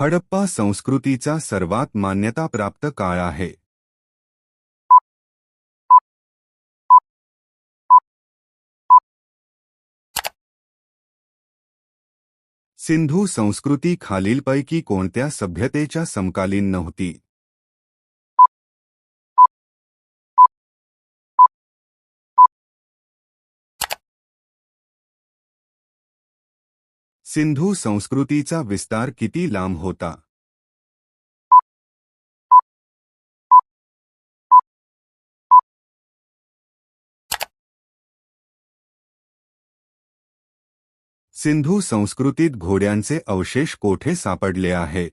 हडप्पा संस्कृतीचा सर्वात मान्यताप्राप्त काळ आहे. सिंधू संस्कृती खालीलपैकी कोणत्या सभ्यतेच्या समकालीन नव्हती? सिंधू संस्कृतीचा विस्तार किती लांब होता? सिंधू संस्कृतीत घोड्यांचे अवशेष कोठे सापडले आहेत?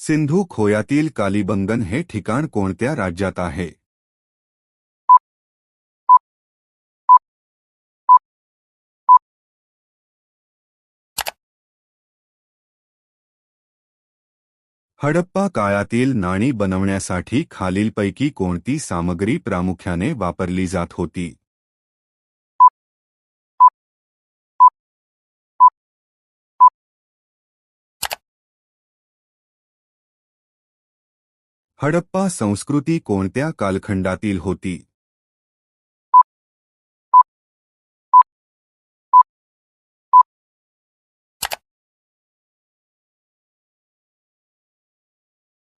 सिंधू खोयातील कालिबंगन हे ठिकाण कोणत्या राज्यात आहे? हडप्पा काळातील नाणी बनवण्यासाठी खालीलपैकी कोणती सामग्री प्रामुख्याने वापरली जात होती? हडप्पा संस्कृती कोणत्या कालखंडातील होती?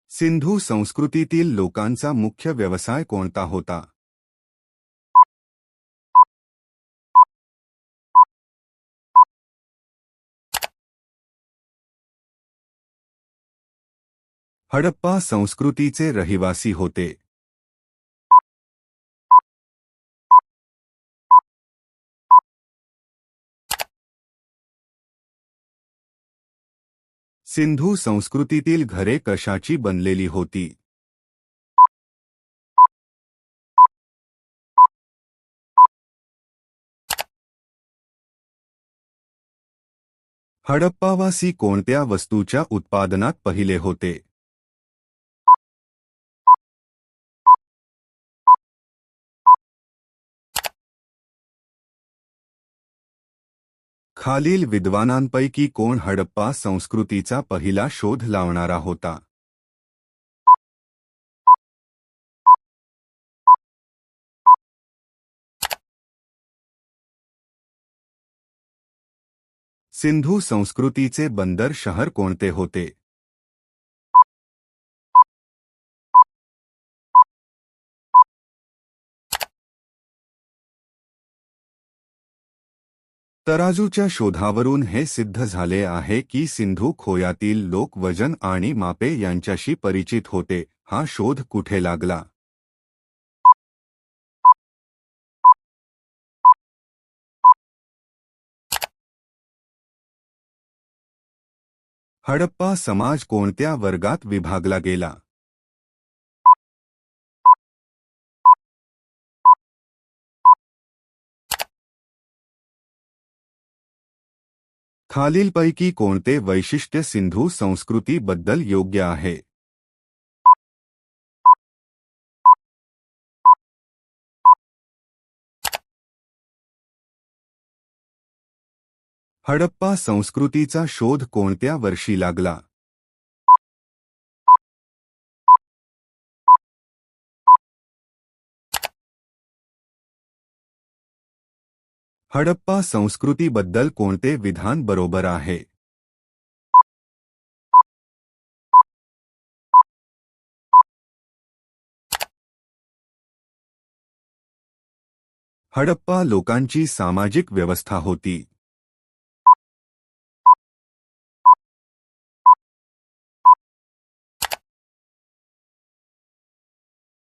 सिंधू संस्कृतीतील लोकांचा मुख्य व्यवसाय कोणता होता? हडप्पा संस्कृतीचे रहिवासी होते. सिंधू संस्कृतीतील घरे कशाची बनलेली होती? हडप्पावासी कोणत्या वस्तूच्या उत्पादनात पहिले होते? खालील विद्वानांपैकी कोण हडप्पा संस्कृतीचा पहिला शोध लावणारा होता? सिंधू संस्कृतीचे बंदर शहर कोणते होते? तराजूच्या शोधावरून हे सिद्ध झाले आहे की सिंधू खोयातील लोक वजन आणि मापे यांच्याशी परिचित होते. हा शोध कुठे लागला? हडप्पा समाज कोणत्या वर्गात विभागला गेला? खालीलपैकी कोणते वैशिष्ट्य सिंधू संस्कृतीबद्दल योग्य आहे? हडप्पा संस्कृतीचा शोध कोणत्या वर्षी लागला? हडप्पा संस्कृति बदल को विधान बरोबर आहे? हडप्पा लोकांची सामाजिक व्यवस्था होती.